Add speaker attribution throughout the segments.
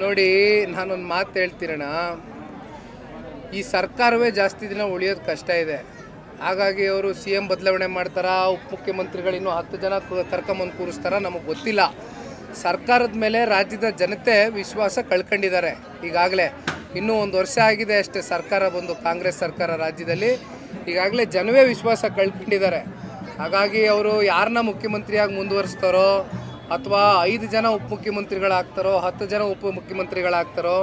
Speaker 1: ನೋಡಿ, ನಾನೊಂದು ಮಾತು ಹೇಳ್ತಿರೋಣ ಈ ಸರ್ಕಾರವೇ ಜಾಸ್ತಿ ದಿನ ಉಳಿಯೋದು ಕಷ್ಟ ಇದೆ. ಹಾಗಾಗಿ ಅವರು ಸಿ ಎಂ ಬದಲಾವಣೆ ಮಾಡ್ತಾರ ಉಪಮುಖ್ಯಮಂತ್ರಿಗಳು ಇನ್ನೂ ಹತ್ತು ಜನ ಕರ್ಕೊಂಬಂದು ಕೂರಿಸ್ತಾರ ನಮಗೆ ಗೊತ್ತಿಲ್ಲ. ಸರ್ಕಾರದ ಮೇಲೆ ರಾಜ್ಯದ ಜನತೆ ವಿಶ್ವಾಸ ಕಳ್ಕೊಂಡಿದ್ದಾರೆ. ಈಗಾಗಲೇ ಇನ್ನೂ ಒಂದು ವರ್ಷ ಆಗಿದೆ ಅಷ್ಟೇ ಸರ್ಕಾರ ಬಂದು ಕಾಂಗ್ರೆಸ್ ಸರ್ಕಾರ ರಾಜ್ಯದಲ್ಲಿ. ಈಗಾಗಲೇ ಜನವೇ ವಿಶ್ವಾಸ ಕಳ್ಕೊಂಡಿದ್ದಾರೆ. ಹಾಗಾಗಿ ಅವರು ಯಾರನ್ನ ಮುಖ್ಯಮಂತ್ರಿಯಾಗಿ ಮುಂದುವರಿಸ್ತಾರೋ ಅಥವಾ ಐದು ಜನ ಉಪಮುಖ್ಯಮಂತ್ರಿಗಳಾಗ್ತಾರೋ ಹತ್ತು ಜನ ಉಪಮುಖ್ಯಮಂತ್ರಿಗಳಾಗ್ತಾರೋ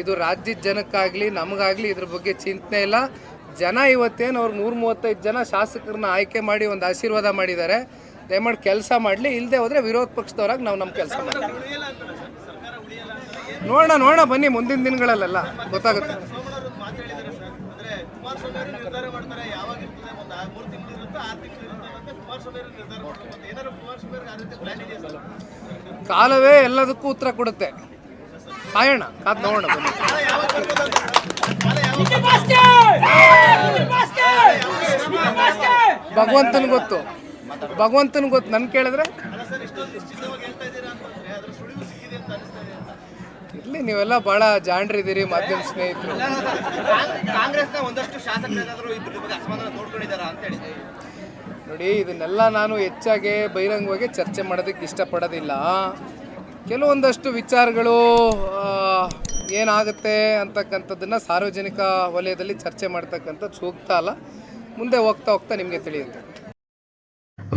Speaker 1: ಇದು ರಾಜ್ಯದ ಜನಕ್ಕಾಗಲಿ, ನಮಗಾಗಲಿ ಇದ್ರ ಬಗ್ಗೆ ಚಿಂತನೆ ಇಲ್ಲ. ಜನ ಇವತ್ತೇನು ಅವ್ರು ನೂರ ಮೂವತ್ತೈದು ಜನ ಶಾಸಕರನ್ನ ಆಯ್ಕೆ ಮಾಡಿ ಒಂದು ಆಶೀರ್ವಾದ ಮಾಡಿದ್ದಾರೆ. ದಯಮಾಡಿ ಕೆಲಸ ಮಾಡಲಿ ಇಲ್ಲದೆ ಹೋದರೆ ವಿರೋಧ ಪಕ್ಷದವ್ರಾಗ ನಾವು ನಮ್ಮ ಕೆಲಸ ಮಾಡ್ತೀವಿ. ನೋಡೋಣ ನೋಡೋಣ, ಬನ್ನಿ ಮುಂದಿನ ದಿನಗಳಲ್ಲೆಲ್ಲ. ಗೊತ್ತಾಗುತ್ತೆ.
Speaker 2: ಅಂದ್ರೆ
Speaker 1: ಕಾಲವೇ ಎಲ್ಲದಕ್ಕೂ ಉತ್ತರ ಕೊಡುತ್ತೆ. ಕಾಯೋಣ, ಕಾದ್ ನೋಡೋಣ ಬನ್ನಿ. ಭಗವಂತನ ಗೊತ್ತು. ಭಗವಂತನ ಗೊತ್ತು, ನನ್ ಕೇಳಿದ್ರೆ?
Speaker 2: ಅಲ್ಲ ಸರ್ ಇಷ್ಟೊಂದು ನಿಶ್ಚಿತವಾಗಿ ಹೇಳ್ತಾ ಇದ್ದೀರಾ ಅಂತಂದ್ರೆ ಅದ್ರ ಸುಳಿವು ಸಿಕ್ಕಿದೆ ಅಂತ ಅನಿಸ್ತಾ ಇದೆ ಅಂತ
Speaker 1: ಇರ್ಲಿ ನೀವೆಲ್ಲ ಬಹಳ ಜಾಣ್ರಿದ್ದೀರಿ ಮಾಧ್ಯಮ ಸ್ನೇಹಿತರು
Speaker 2: ಕಾಂಗ್ರೆಸ್ನ ಒಂದಷ್ಟು ಶಾಸಕರೇನಾದರೂ
Speaker 1: ನೋಡಿ, ಇದನ್ನೆಲ್ಲ ನಾನು ಹೆಚ್ಚಾಗಿ ಬಹಿರಂಗವಾಗಿ ಚರ್ಚೆ ಮಾಡೋದಕ್ಕೆ ಇಷ್ಟಪಡೋದಿಲ್ಲ. ಕೆಲವೊಂದಷ್ಟು ವಿಚಾರಗಳು ಏನಾಗುತ್ತೆ ಅಂತಕ್ಕಂಥದ್ದನ್ನು ಸಾರ್ವಜನಿಕ ವಲಯದಲ್ಲಿ ಚರ್ಚೆ ಮಾಡ್ತಕ್ಕಂಥದ್ದು ಸೂಕ್ತ ಅಲ್ಲ. ಮುಂದೆ ಹೋಗ್ತಾ ಹೋಗ್ತಾ ನಿಮಗೆ ತಿಳಿಯುತ್ತೆ.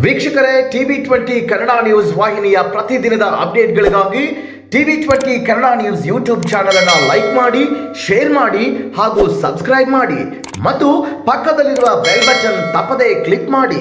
Speaker 3: ವೀಕ್ಷಕರೇ, ಟಿವಿ ಟ್ವೆಂಟಿ ಕನ್ನಡ ನ್ಯೂಸ್ ವಾಹಿನಿಯ ಪ್ರತಿದಿನದ ಅಪ್ಡೇಟ್ಗಳಿಗಾಗಿ TV twenty Kannada news YouTube channel ಅನ್ನು ಲೈಕ್ ಮಾಡಿ, ಶೇರ್ ಮಾಡಿ ಹಾಗೂ ಸಬ್ಸ್ಕ್ರೈಬ್ ಮಾಡಿ. ಮತ್ತು ಪಕ್ಕದಲ್ಲಿರುವ ಬೆಲ್ ಬಟನ್ ತಪ್ಪದೇ ಕ್ಲಿಕ್ ಮಾಡಿ.